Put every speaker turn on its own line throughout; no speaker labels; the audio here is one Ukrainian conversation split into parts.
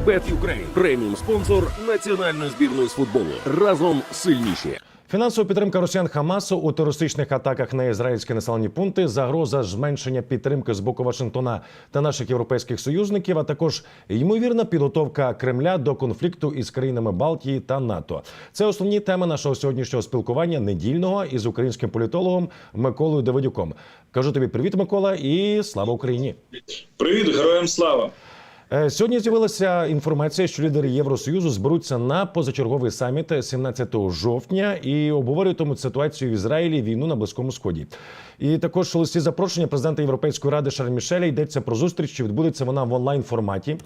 Бет Юкрейн преміум спонсор національної збірної з футболу. Разом сильніші.
Фінансова підтримка росіян Хамасу у терористичних атаках на ізраїльські населені пункти, загроза зменшення підтримки з боку Вашингтона та наших європейських союзників, а також ймовірна підготовка Кремля до конфлікту із країнами Балтії та НАТО. Це основні теми нашого сьогоднішнього спілкування недільного із українським політологом Миколою Давидюком. Кажу тобі привіт, Микола, і слава Україні.
Привіт, героям слава!
Е, Сьогодні з'явилася інформація, що лідери Євросоюзу зберуться на позачерговий саміт 17 жовтня і обговорюватимуть ситуацію в Ізраїлі, війну на близькому сході. І також у листі запрошення президента Європейської ради Шарль Мішеля йдеться про зустріч, що відбудеться вона в онлайн форматі.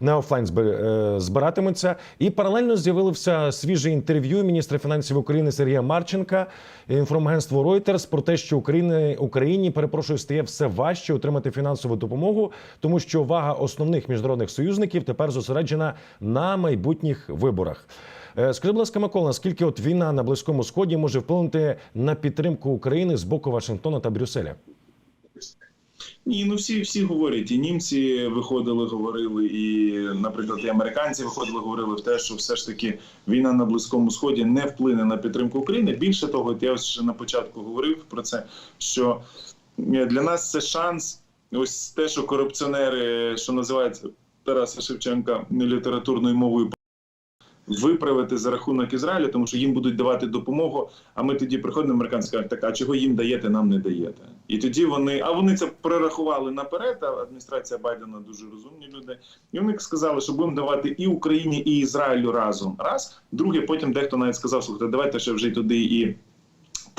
Не офлайн е, збиратиметься. І паралельно з'явилося свіже інтерв'ю міністра фінансів України Сергія Марченка інформагентство Reuters про те, що Україні Україні перепрошую стає все важче отримати фінансову допомогу, тому що увага основних міжнародних союзників тепер зосереджена на майбутніх виборах. Е, Скажи, будь ласка, Микола, наскільки от війна на близькому сході може вплинути на підтримку України з боку Вашингтона та Брюсселя?
Ні, ну всі всі говорять, і німці виходили, говорили, і, наприклад, і американці виходили, говорили в те, що все ж таки війна на близькому сході не вплине на підтримку України. Більше того, я ще на початку говорив про це, що е, для нас це шанс, ось те, що корупціонери, що називається Тараса Шевченка літературною мовою. Виправити за рахунок Ізраїля, тому що їм будуть давати допомогу. А ми тоді приходимо американці кажуть, так а чого їм даєте, нам не даєте. І тоді вони, а вони це прорахували наперед. А адміністрація Байдена дуже розумні люди. І вони сказали, що будемо давати і Україні, і Ізраїлю разом. Раз друге, потім дехто навіть сказав, слухайте, давайте ще вже й туди і.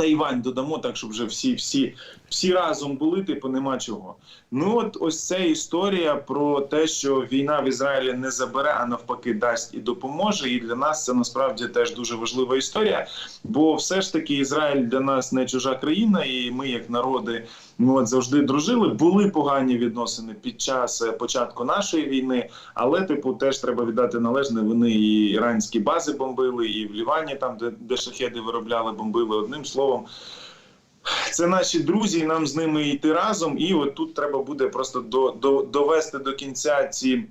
Тайвань додамо, так щоб вже всі, всі, всі разом були, типу, нема чого. Ну от ось ця історія про те, що війна в Ізраїлі не забере, а навпаки, дасть і допоможе. І для нас це насправді теж дуже важлива історія. Бо все ж таки Ізраїль для нас не чужа країна, і ми, як народи, от завжди дружили. Були погані відносини під час е, початку нашої війни, але типу теж треба віддати належне. Вони і іранські бази бомбили, і в Лівані, там де, де шахеди виробляли, бомбили одним словом. Це наші друзі, і нам з ними йти разом. І от тут треба буде просто до, до, довести до кінця ці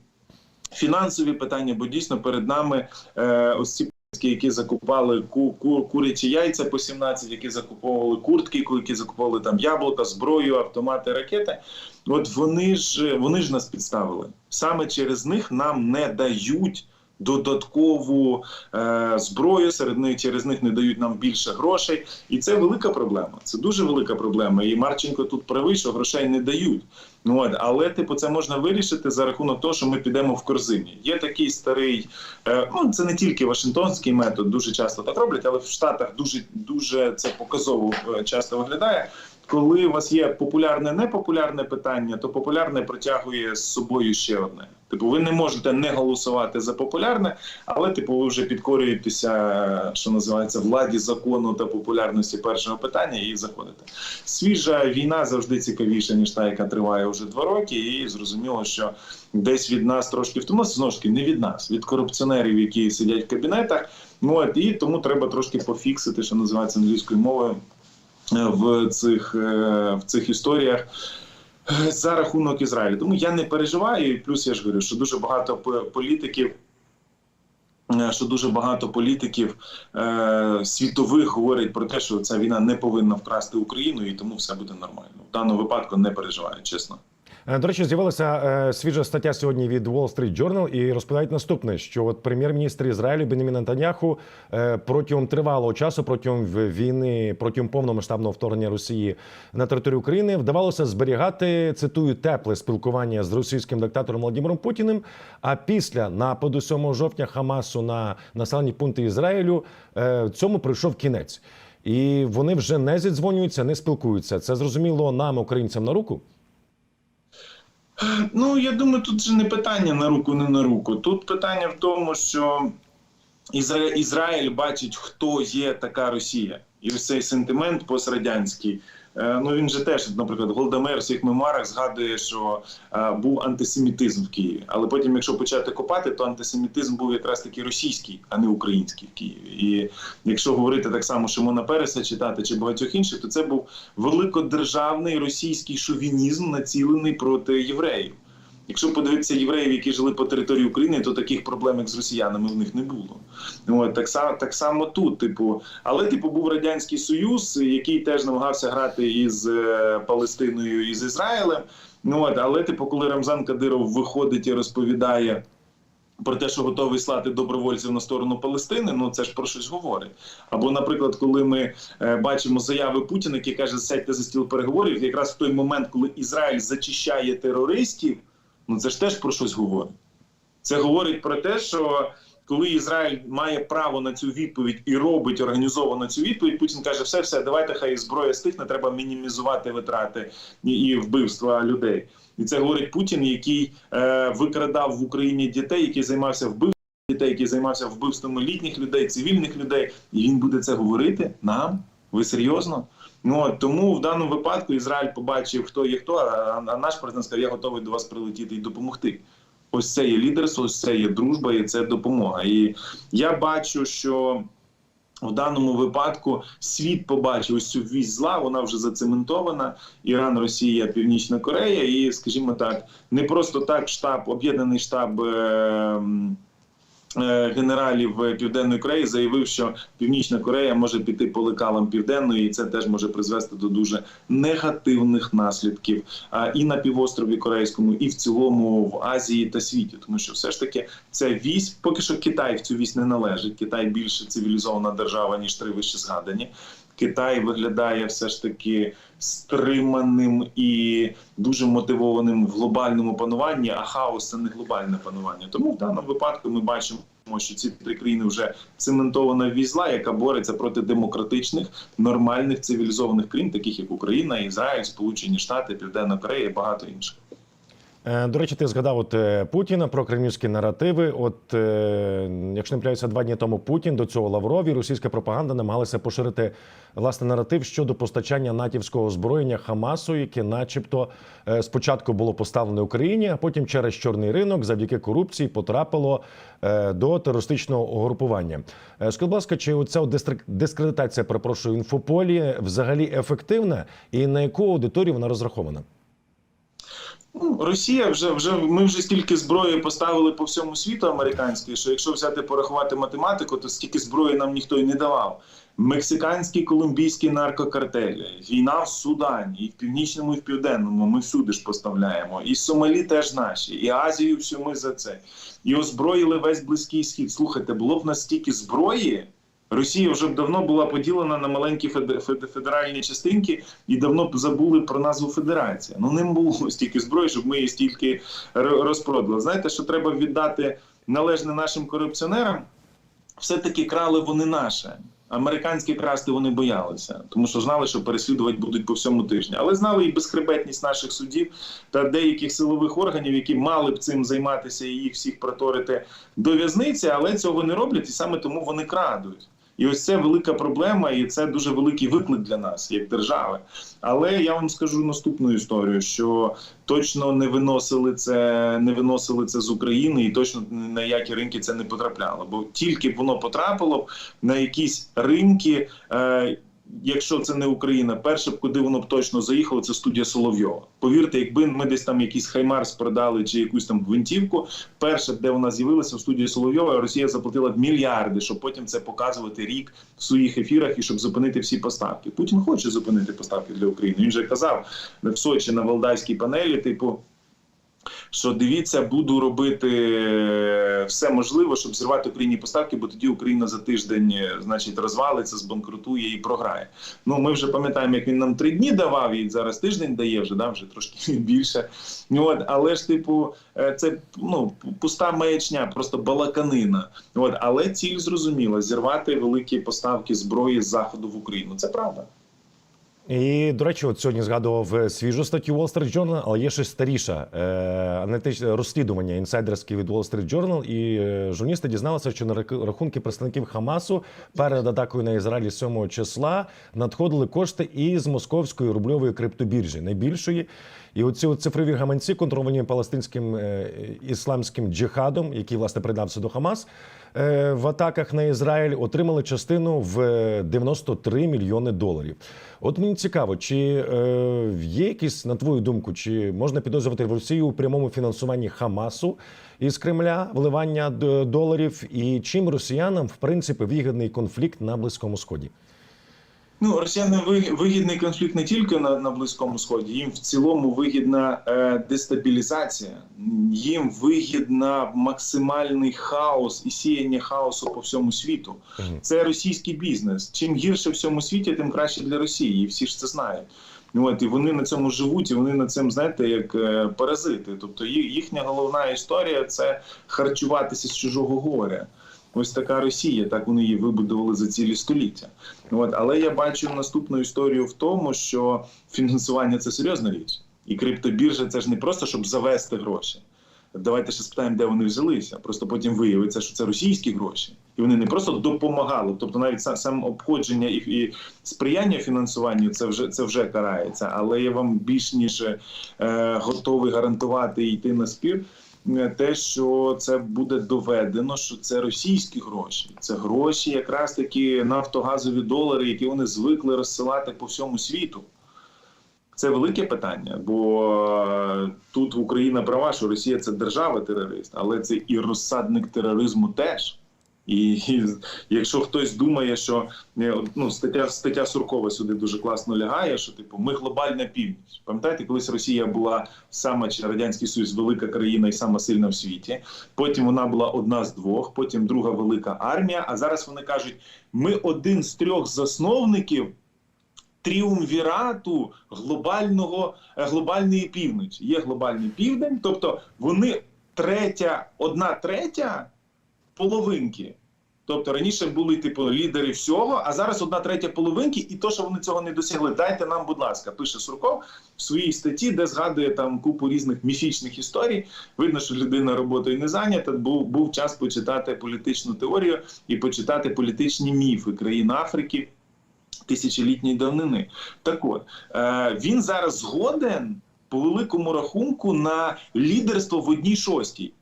фінансові питання, бо дійсно перед нами е, ось ці які закупали ку, ку, курячі яйця по 17, які закуповували куртки, які закуповували там яблука, зброю, автомати, ракети. От вони ж вони ж нас підставили. Саме через них нам не дають додаткову е, зброю. Серед них через них не дають нам більше грошей, і це велика проблема. Це дуже велика проблема. І Марченко тут правий, що грошей не дають. Ну от, але типу, це можна вирішити за рахунок того, що ми підемо в корзині. Є такий старий, е, ну це не тільки Вашингтонський метод, дуже часто так роблять, але в Штатах дуже дуже це показово е, часто виглядає. Коли у вас є популярне непопулярне питання, то популярне притягує з собою ще одне. Типу, ви не можете не голосувати за популярне, але типу ви вже підкорюєтеся, що називається владі закону та популярності першого питання, і заходите. Свіжа війна завжди цікавіша ніж та, яка триває вже два роки, і зрозуміло, що десь від нас трошки втомилося, знову ж таки, не від нас, від корупціонерів, які сидять в кабінетах. Ну от і тому треба трошки пофіксити, що називається англійською мовою в цих е, в цих історіях. е, За рахунок Ізраїлю, тому я не переживаю. І плюс я ж говорю, що дуже багато політиків, е, що дуже багато політиків е, світових говорять про те, що ця війна не повинна вкрасти Україну, і тому все буде нормально. В даному випадку не переживаю, чесно.
Е, До речі, з'явилася е, свіжа стаття сьогодні від Wall Street Journal і розповідають наступне: що от прем'єр-міністр Ізраїлю Бенемін Нетаньяху е, протягом тривалого часу, протягом війни, протягом повномасштабного вторгнення Росії на територію України вдавалося зберігати цитую тепле спілкування з російським диктатором Владимиром Путіним. А після нападу 7 жовтня Хамасу на населені пункти Ізраїлю цьому прийшов кінець. І вони вже не зідзвонюються, не спілкуються. Це зрозуміло нам, українцям, на руку.
Ну я думаю, тут же не питання на руку, не на руку. Тут питання в тому, що Ізра... Ізраїль бачить, хто є така Росія, і ось цей сентимент пострадянський. Е, Ну він же теж, наприклад, Голдамер в своїх мемуарах згадує, що е, був антисемітизм в Києві. Але потім, якщо почати копати, то антисемітизм був якраз таки російський, а не український в Києві. І якщо говорити так само Шимона Переса читати чи багатьох інших, то це був великодержавний російський шовінізм, націлений проти євреїв. Якщо подивитися євреїв, які жили по території України, то таких проблем, як з росіянами, в них не було. От так само, так само тут, типу, але типу був радянський союз, який теж намагався грати із е, Палестиною і з Ізраїлем. Ну от, але типу, коли Рамзан Кадиров виходить і розповідає. Про те, що готовий слати добровольців на сторону Палестини, ну це ж про щось говорить. Або, наприклад, коли ми е, бачимо заяви Путіна, який каже, сядьте за стіл переговорів, якраз в той момент, коли Ізраїль зачищає терористів, ну це ж теж про щось говорить. Це говорить про те, що коли Ізраїль має право на цю відповідь і робить організовано цю відповідь, Путін каже: все, все, давайте хай зброя стихне, треба мінімізувати витрати і, вбивства людей. І це говорить Путін, який е, викрадав в Україні дітей, який займався вбивством дітей, який займався вбивствами літніх людей, цивільних людей, і він буде це говорити нам. Ви серйозно? Ну тому в даному випадку Ізраїль побачив, хто є хто, а, а наш президент сказав, я готовий до вас прилетіти і допомогти. Ось це є лідерство, ось це є дружба, і це допомога. І я бачу, що в даному випадку світ побачив ось цю вісь зла, вона вже зацементована. Іран, Росія, Північна Корея, і, скажімо так, не просто так штаб, об'єднаний штаб. Е, Генералів Південної Кореї заявив, що Північна Корея може піти по лекалам південної, і це теж може призвести до дуже негативних наслідків і на півострові Корейському, і в цілому в Азії та світі. Тому що все ж таки це вісь, поки що Китай в цю вісь не належить. Китай більше цивілізована держава ніж три вище згадані. Китай виглядає все ж таки стриманим і дуже мотивованим в глобальному пануванні, а хаос це не глобальне панування. Тому в даному випадку ми бачимо. Що ці три країни вже цементована візла, яка бореться проти демократичних, нормальних цивілізованих країн, таких як Україна, Ізраїль, Сполучені Штати, Південна Корея і багато інших.
Е, До речі, ти згадав от е, Путіна про кремлівські наративи. От е, якщо не помиляюся, два дні тому Путін до цього Лавров і російська пропаганда намагалися поширити власне наратив щодо постачання натівського озброєння Хамасу, яке, начебто, спочатку було поставлене Україні, а потім через чорний ринок завдяки корупції потрапило до терористичного угрупування. Скажіть, будь ласка, чи оця дискредитація, перепрошую, інфополі взагалі ефективна, і на яку аудиторію вона розрахована?
Ну, Росія вже вже ми вже стільки зброї поставили по всьому світу американської, що якщо взяти порахувати математику, то стільки зброї нам ніхто й не давав. Мексиканські колумбійські наркокартелі, війна в Судані, і в північному, і в південному. Ми всюди ж поставляємо. І Сомалі теж наші, і Азію всю ми за це. І озброїли весь близький схід. Слухайте, було б настільки зброї. Росія вже б давно була поділена на маленькі феде- феде- федеральні частинки і давно б забули про назву Федерація. Ну не було стільки зброї, щоб ми її стільки розпродали. Знаєте, що треба віддати належне нашим корупціонерам? Все-таки крали вони наше. Американські красти вони боялися, тому що знали, що переслідувати будуть по всьому тижні. Але знали і безхребетність наших судів та деяких силових органів, які мали б цим займатися і їх всіх проторити до в'язниці, але цього не роблять, і саме тому вони крадуть. І ось це велика проблема, і це дуже великий виклик для нас, як держави. Але я вам скажу наступну історію: що точно не виносили це, не виносили це з України, і точно на які ринки це не потрапляло. Бо тільки воно потрапило на якісь ринки. Е, Якщо це не Україна, перше куди воно б точно заїхало, це студія Соловйова. Повірте, якби ми десь там якийсь хаймарс продали чи якусь там гвинтівку, перше, де вона з'явилася в студії Соловйова, Росія заплатила б мільярди, щоб потім це показувати рік в своїх ефірах і щоб зупинити всі поставки. Путін хоче зупинити поставки для України. Він же казав в Сочі на Валдайській панелі, типу. Що дивіться, буду робити е, все можливе, щоб зірвати Україні поставки, бо тоді Україна за тиждень, е, значить, розвалиться, збанкрутує і програє. Ну ми вже пам'ятаємо, як він нам три дні давав, і зараз тиждень дає вже, да, вже трошки більше. От, але ж, типу, е, це ну пуста маячня, просто балаканина. От, але ціль зрозуміла: зірвати великі поставки зброї з заходу в Україну. Це правда.
І до речі, от сьогодні згадував е, свіжу статтю Wall Street Journal, але є ще старіша е, аналітичне розслідування інсайдерське від Wall Street Journal. І е, журналісти дізналися, що на рахунки представників Хамасу перед атакою на Ізраїль 7 числа надходили кошти із московської рубльової криптобіржі, найбільшої. І оці цифрові гаманці, контрольовані палестинським е, ісламським джихадом, який власне придався до Хамас е, в атаках на Ізраїль, отримали частину в е, 93 мільйони доларів. От мені цікаво, чи е, є якісь, на твою думку, чи можна підозрювати в Росію у прямому фінансуванні Хамасу із Кремля, вливання доларів, і чим росіянам в принципі вигідний конфлікт на Близькому Сході?
Ну, росіянам ви- вигідний конфлікт не тільки на, на Близькому Сході, їм в цілому вигідна е, дестабілізація, їм вигідна максимальний хаос і сіяння хаосу по всьому світу. Це російський бізнес. Чим гірше в всьому світі, тим краще для Росії. І всі ж це знають. От, і вони на цьому живуть, і вони на цим, знаєте, як е, паразити. Тобто їхня головна історія це харчуватися з чужого горя. Ось така Росія, так вони її вибудували за цілі століття. От, але я бачу наступну історію в тому, що фінансування це серйозна річ, і криптобіржа це ж не просто щоб завести гроші. Давайте ще спитаємо, де вони взялися. Просто потім виявиться, що це російські гроші, і вони не просто допомагали. Тобто, навіть сам, обходження і, і сприяння фінансуванню це вже це вже карається. Але я вам більш ніж е, готовий гарантувати і йти на спір. Е, Те, що це буде доведено, що це російські гроші, це гроші, якраз такі нафтогазові долари, які вони звикли розсилати по всьому світу. Це велике питання, бо е, тут Україна права, що Росія це держава-терорист, але це і розсадник тероризму теж. І, і якщо хтось думає, що е, ну стаття стаття Суркова сюди дуже класно лягає, що типу ми глобальна північ. Пам'ятаєте, колись Росія була саме чи радянський Союз, велика країна і сама сильна в світі. Потім вона була одна з двох, потім друга велика армія. А зараз вони кажуть: ми один з трьох засновників тріумвірату глобального е, глобальної півночі. Є глобальний південь, тобто вони третя, одна третя половинки. Тобто раніше були типу лідери всього, а зараз одна третя половинки, і то, що вони цього не досягли. Дайте нам, будь ласка, пише Сурков в своїй статті, де згадує там купу різних міфічних історій. Видно, що людина роботою не зайнята. Був був час почитати політичну теорію і почитати політичні міфи країн Африки тисячолітньої давнини. Так от е, він зараз згоден по великому рахунку на лідерство в одній шостій.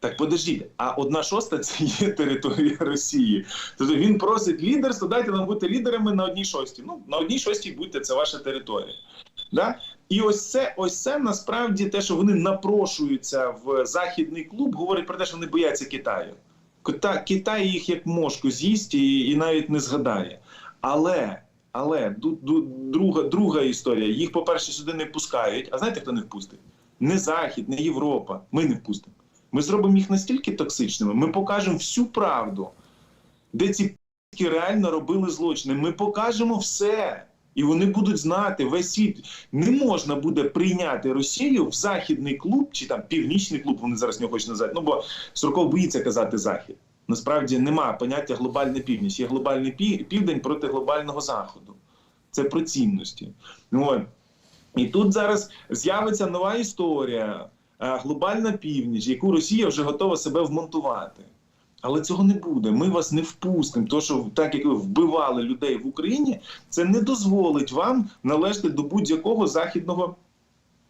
Так подождіть, а одна шоста це є територія Росії. Тобто він просить лідерство, дайте нам бути лідерами на одній шостій. Ну, на одній шостій будьте, це ваша територія. Да? І ось це, ось це насправді те, що вони напрошуються в західний клуб, говорить про те, що вони бояться Китаю. Кита- Китай їх як мошку з'їсть і, і навіть не згадає. Але, але ду- ду- друга, друга історія. Їх, по-перше, сюди не пускають. А знаєте, хто не впустить? Не Захід, не Європа. Ми не впустимо. Ми зробимо їх настільки токсичними, ми покажемо всю правду, де ці п***ки реально робили злочини. Ми покажемо все. І вони будуть знати весь світ. Не можна буде прийняти Росію в західний клуб чи там північний клуб. Вони зараз не хочуть назвати. Ну бо Сурков боїться казати захід. Насправді немає поняття глобальна північ. Є глобальний південь проти глобального заходу. Це про цінності. От. І тут зараз з'явиться нова історія, глобальна північ, яку Росія вже готова себе вмонтувати. Але цього не буде. Ми вас не впустимо. То, що так як ви вбивали людей в Україні, це не дозволить вам належати до будь-якого західного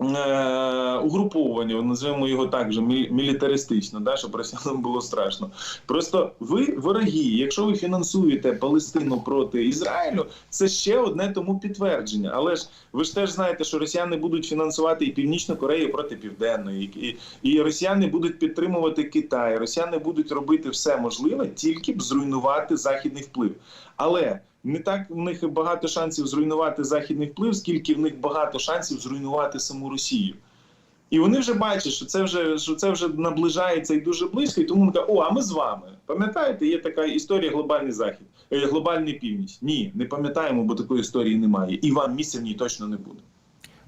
е, угруповування, називаємо його так же мі- мілітаристично, да, щоб росіянам було страшно. Просто ви вороги. Якщо ви фінансуєте Палестину проти Ізраїлю, це ще одне тому підтвердження. Але ж ви ж теж знаєте, що росіяни будуть фінансувати і Північну Корею проти Південної, і, і росіяни будуть підтримувати Китай. Росіяни будуть робити все можливе, тільки б зруйнувати західний вплив. Але не так в них багато шансів зруйнувати західний вплив, скільки в них багато шансів зруйнувати саму Росію. І вони вже бачать, що це вже що це вже наближається і дуже близько, і тому вони кажуть, о, а ми з вами. Пам'ятаєте, є така історія глобальний захід, е, глобальний північ. Ні, не пам'ятаємо, бо такої історії немає. І вам місця в ній точно не буде.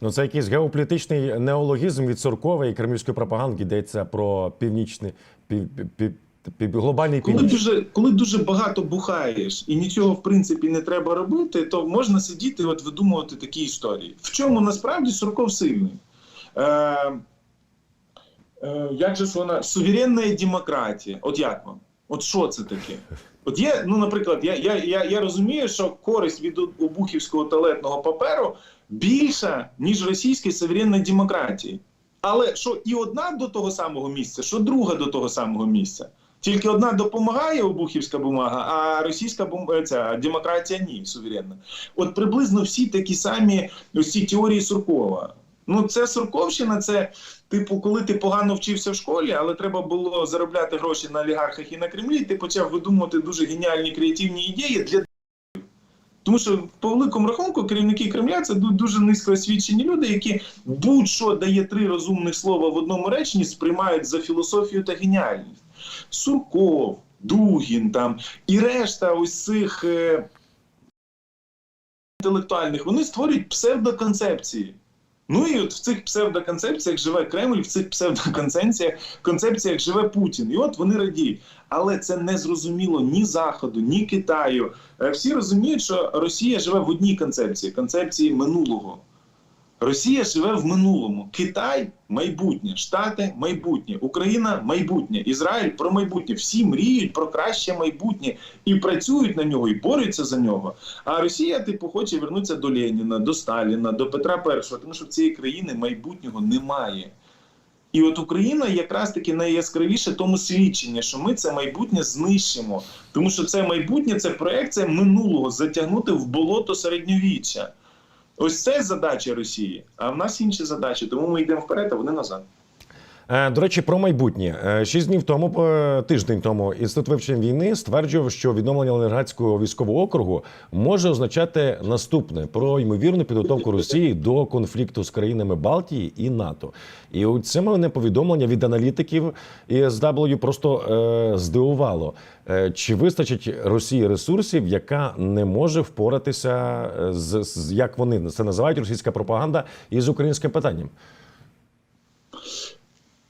Ну, це якийсь геополітичний неологізм від Суркової і кремлівської пропаганди йдеться про північний пів, пів, пів, глобальний
Коли дуже, коли дуже багато бухаєш і нічого в принципі не треба робити, то можна сидіти і от видумувати такі історії. В чому насправді Сурков сильний? Е, е, як же ж вона суверенна демократія? От як вам? От що це таке? От є, ну, наприклад, я, я, я, я розумію, що користь від обухівського туалетного паперу більша, ніж російської суверенної демократії. Але що і одна до того самого місця, що друга до того самого місця. Тільки одна допомагає обухівська бумага, а російська бум... е, ця демократія ні, суверенна. От приблизно всі такі самі ось ці теорії Суркова. Ну, це Сурковщина, це типу, коли ти погано вчився в школі, але треба було заробляти гроші на олігархах і на Кремлі. Ти почав видумувати дуже геніальні креативні ідеї для тому що по великому рахунку керівники Кремля це ду- дуже низькоосвічені люди, які будь-що дає три розумних слова в одному реченні, сприймають за філософію та геніальність. Сурков, Дугін там і решта ось цих е, інтелектуальних, вони створюють псевдоконцепції. Ну і от в цих псевдоконцепціях живе Кремль, в цих псевдоконцепціях концепціях живе Путін. І от вони радіють. Але це не зрозуміло ні Заходу, ні Китаю. Е, Всі розуміють, що Росія живе в одній концепції концепції минулого. Росія живе в минулому. Китай майбутнє, Штати майбутнє, Україна майбутнє, Ізраїль про майбутнє. Всі мріють про краще майбутнє і працюють на нього, і борються за нього. А Росія, типу, хоче вернутися до Леніна, до Сталіна, до Петра І, тому що в цієї країни майбутнього немає. І от Україна якраз таки найяскравіше тому свідчення, що ми це майбутнє знищимо, тому що це майбутнє це проекція минулого затягнути в болото середньовіччя. Ось це задача Росії. А в нас інші задачі, тому ми йдемо вперед, а вони назад.
Е, До речі, про майбутнє. Е, Шість днів тому, е, тиждень тому, інститут вивчення війни стверджував, що відновлення Ленінградського військового округу може означати наступне про ймовірну підготовку Росії до конфлікту з країнами Балтії і НАТО. І це мене повідомлення від аналітиків ESW просто е, здивувало. Чи вистачить Росії ресурсів, яка не може впоратися з, з як вони це називають російська пропаганда із українським питанням?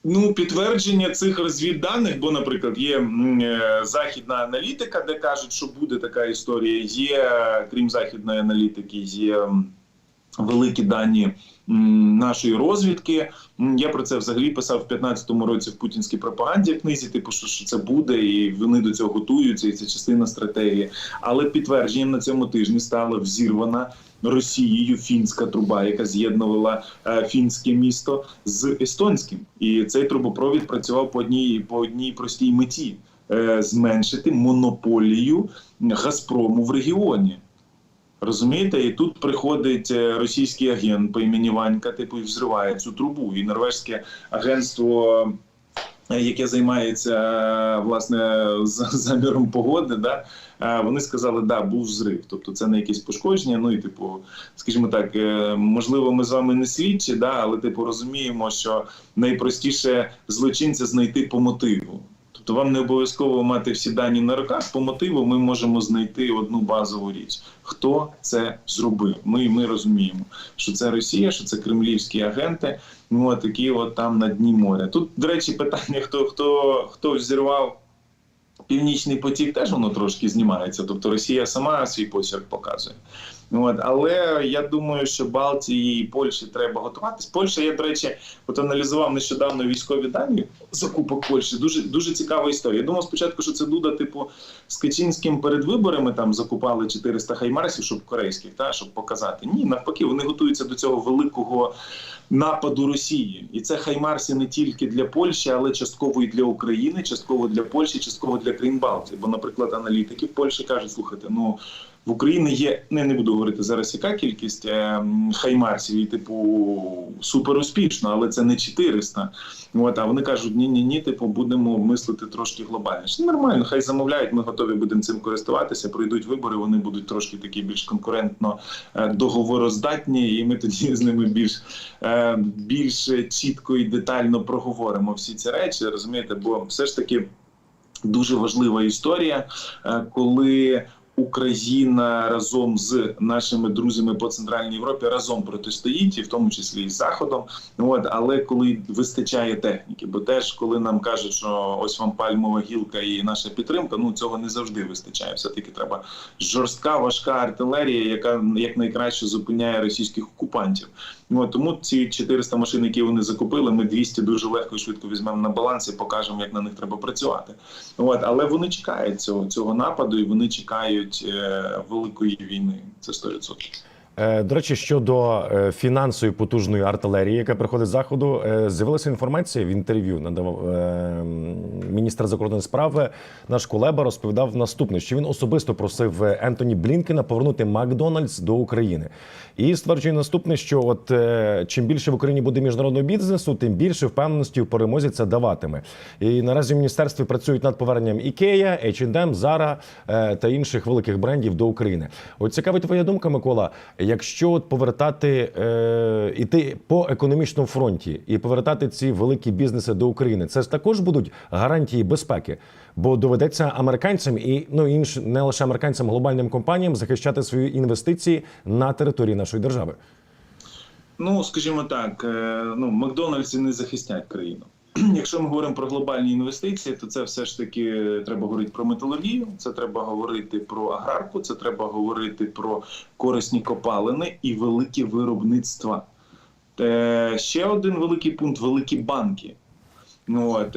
Ну, підтвердження цих розвідданих, бо, наприклад, є е, західна аналітика, де кажуть, що буде така історія. Є, крім західної аналітики, є великі дані нашої розвідки. Я про це взагалі писав в 15-му році в путінській пропаганді книзі, типу, що, що це буде, і вони до цього готуються, і це частина стратегії. Але підтвердженням на цьому тижні стала взірвана Росією фінська труба, яка з'єднувала е, фінське місто з естонським. І цей трубопровід працював по одній по одній простій меті е, зменшити монополію Газпрому в регіоні. Розумієте, і тут приходить е, російський агент по імені Ванька, типу, і взриває цю трубу. І норвежське агентство, е, яке займається е, власне заміром погоди, да, вони сказали, да, був зрив. Тобто це не якесь пошкодження. Ну і типу, скажімо так, можливо, ми з вами не слідчі, да, але типу розуміємо, що найпростіше злочинця знайти по мотиву. Тобто вам не обов'язково мати всі дані на руках. По мотиву ми можемо знайти одну базову річ. Хто це зробив? Ми, ми розуміємо, що це Росія, що це кремлівські агенти. Ну от такі от там на дні моря. Тут, до речі, питання: хто хто хто взірвав Північний потік, теж воно трошки знімається. Тобто Росія сама свій почерк показує. От, але я думаю, що Балтії і Польщі треба готуватись. Польща, я, до речі, от аналізував нещодавно військові дані закупок Польщі. Дуже дуже цікава історія. Я думав спочатку, що це Дуда, типу, з Качинським перед виборами там закупали 400 хаймарсів, щоб корейських, та щоб показати. Ні, навпаки, вони готуються до цього великого нападу Росії, і це хаймарси не тільки для Польщі, але частково і для України, частково для Польщі, частково для країн Балтії. Бо, наприклад, аналітики в Польщі кажуть: слухайте, ну в Україні є не, не буду говорити зараз, яка кількість е, м, хаймарсів, і типу супер успішно, але це не 400. От, а вони кажуть, ні, ні, ні, типу, будемо мислити трошки глобальніше. Нормально, хай замовляють, ми готові будемо цим користуватися. Пройдуть вибори, вони будуть трошки такі більш конкурентно е, договороздатні, і ми тоді з ними більш, е, більш чітко і детально проговоримо всі ці речі. Розумієте, бо все ж таки дуже важлива історія, е, коли. Україна разом з нашими друзями по центральній Європі разом протистоїть, і в тому числі і з заходом. От але коли вистачає техніки, бо теж коли нам кажуть, що ось вам пальмова гілка і наша підтримка, ну цього не завжди вистачає. Все таки треба жорстка, важка артилерія, яка якнайкраще зупиняє російських окупантів. От, тому ці 400 машин, які вони закупили, ми 200 дуже легко і швидко візьмемо на баланс і покажемо, як на них треба працювати. От, але вони чекають цього, цього нападу, і вони чекають е, великої війни. Це 100%.
Е, До речі, щодо е, фінансової потужної артилерії, яка приходить з заходу, е, з'явилася інформація в інтерв'ю. Надавав е, м, міністр закордонних справ. Наш Кулеба розповідав наступне: що він особисто просив Ентоні Блінкена повернути Макдональдс до України. І стверджує наступне, що от чим більше в Україні буде міжнародного бізнесу, тим більше впевненості в перемозі це даватиме. І наразі в міністерстві працюють над поверненням Ікея, H&M, Zara та інших великих брендів до України. От цікавить твоя думка, Микола. Якщо от повертати е, іти по економічному фронті і повертати ці великі бізнеси до України, це ж також будуть гарантії безпеки, бо доведеться американцям і ну інш не лише американцям, глобальним компаніям захищати свої інвестиції на території нашої держави.
Ну, скажімо так, е, ну Макдональдси не захистять країну. Якщо ми говоримо про глобальні інвестиції, то це все ж таки треба говорити про металургію, це треба говорити про аграрку, це треба говорити про корисні копалини і великі виробництва. Е, Ще один великий пункт великі банки. Ну, от,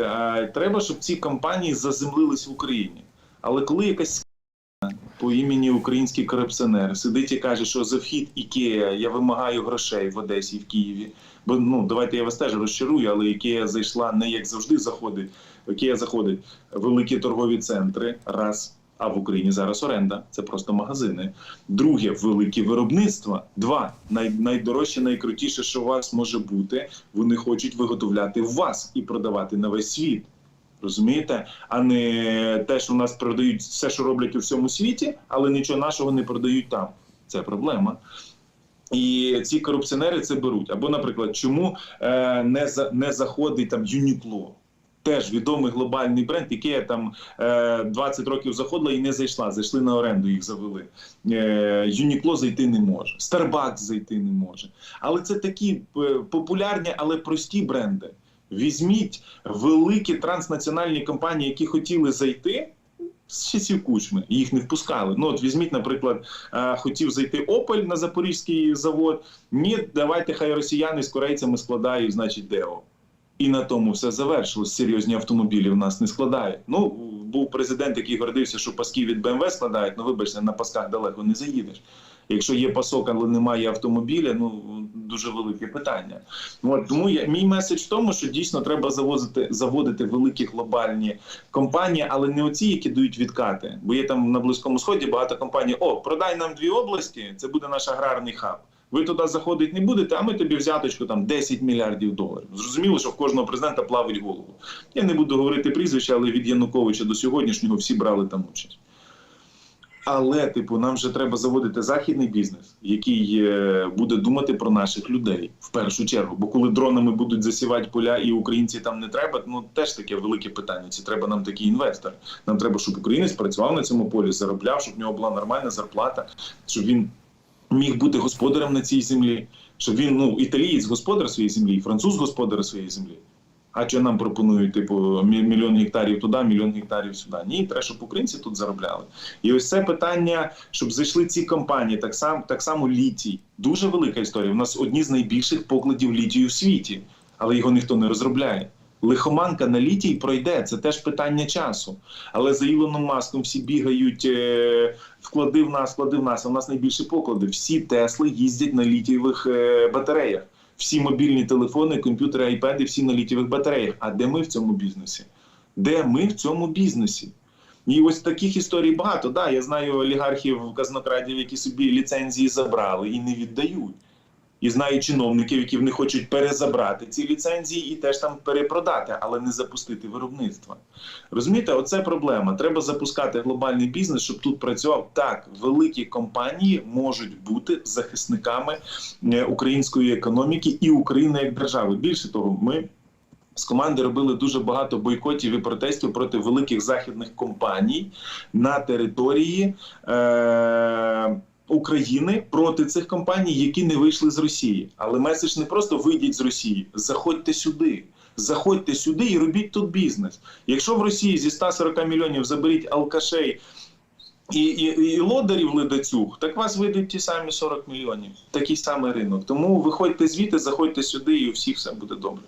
треба, щоб ці компанії заземлились в Україні. Але коли якась по імені український корупціонер сидить і каже, що за вхід Ікея я вимагаю грошей в Одесі в Києві. Бо ну давайте я вас теж розчарую, але Ікея зайшла не як завжди заходить. Ікея заходить великі торгові центри. Раз. А в Україні зараз оренда, це просто магазини. Друге, великі виробництва. Два най, найдорожче, найкрутіше, що у вас може бути. Вони хочуть виготовляти вас і продавати на весь світ. Розумієте, а не те, що в нас продають все, що роблять у всьому світі, але нічого нашого не продають там. Це проблема. І ці корупціонери це беруть. Або, наприклад, чому е, не за не заходить там Юнікло? Теж відомий глобальний бренд, який я там е, 20 років заходила і не зайшла. Зайшли на оренду, їх завели. Е, Юнікло зайти не може, Starbucks зайти не може. Але це такі е, популярні, але прості бренди. Візьміть великі транснаціональні компанії, які хотіли зайти. З часів кучми їх не впускали. Ну от візьміть, наприклад, е, хотів зайти Ополь на запорізький завод. Ні, давайте хай росіяни з корейцями складають, значить, ДЕО. І на тому все завершилось. Серйозні автомобілі в нас не складають. Ну був президент, який гордився, що паски від БМВ складають. Ну вибачте, на пасках далеко не заїдеш. Якщо є пасок, але немає автомобіля, ну дуже велике питання. От тому я мій меседж в тому, що дійсно треба завозити заводити великі глобальні компанії, але не оці, які дають відкати. Бо є там на близькому сході багато компаній. О, продай нам дві області, це буде наш аграрний хаб. Ви туди заходити не будете, а ми тобі взяточку там 10 мільярдів доларів. Зрозуміло, що в кожного президента плавить голову. Я не буду говорити прізвища, але від Януковича до сьогоднішнього всі брали там участь. Але, типу, нам вже треба заводити західний бізнес, який е, буде думати про наших людей в першу чергу. Бо коли дронами будуть засівати поля і українці там не треба, ну теж таке велике питання. Чи треба нам такий інвестор? Нам треба, щоб українець працював на цьому полі, заробляв, щоб в нього була нормальна зарплата, щоб він міг бути господарем на цій землі, щоб він ну італієць господар своєї землі, француз господар своєї землі. А що нам пропонують, типу, мільйон гектарів туди, мільйон гектарів сюди? Ні, треба, щоб українці тут заробляли. І ось це питання, щоб зайшли ці компанії, так само, так само літій. Дуже велика історія. У нас одні з найбільших покладів літію в світі, але його ніхто не розробляє. Лихоманка на літій пройде, це теж питання часу. Але за Ілоном Маском всі бігають, е, вклади в нас, вклади в нас. В нас найбільші поклади. Всі Тесли їздять на літієвих е, батареях. Всі мобільні телефони, комп'ютери, айпеди, всі на літієвих батареях. А де ми в цьому бізнесі? Де ми в цьому бізнесі? І ось таких історій багато. Да, я знаю олігархів казнокрадів, які собі ліцензії забрали і не віддають. І знаю чиновників, які не хочуть перезабрати ці ліцензії і теж там перепродати, але не запустити виробництва. Розумієте, оце проблема. Треба запускати глобальний бізнес, щоб тут працював так. Великі компанії можуть бути захисниками е, української економіки і України як держави. Більше того, ми. З команди робили дуже багато бойкотів і протестів проти великих західних компаній на території е- України проти цих компаній, які не вийшли з Росії. Але меседж не просто вийдіть з Росії, заходьте сюди. Заходьте сюди і робіть тут бізнес. Якщо в Росії зі 140 мільйонів заберіть алкашей і, і, і лодарів ледацюг, так вас вийдуть ті самі 40 мільйонів. Такий самий ринок. Тому виходьте звідти, заходьте сюди, і у всіх все буде добре.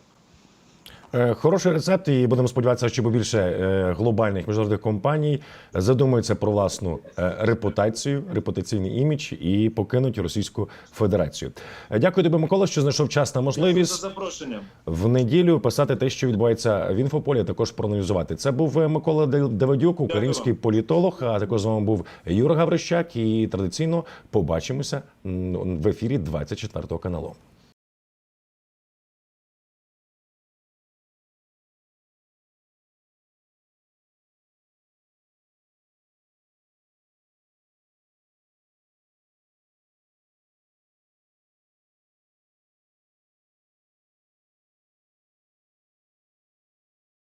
Е, Хороший рецепт, і будемо сподіватися, що побільше е, глобальних міжнародних компаній задумаються про власну е, репутацію, репутаційний імідж і покинуть Російську Федерацію. Дякую тобі, Микола, що знайшов час на
За
можливість
запрошення.
в неділю писати те, що відбувається в інфополі, а також проаналізувати. Це був Микола Давидюк, український політолог. А також з вами був Юра Гаврищак. І традиційно побачимося в ефірі 24 каналу.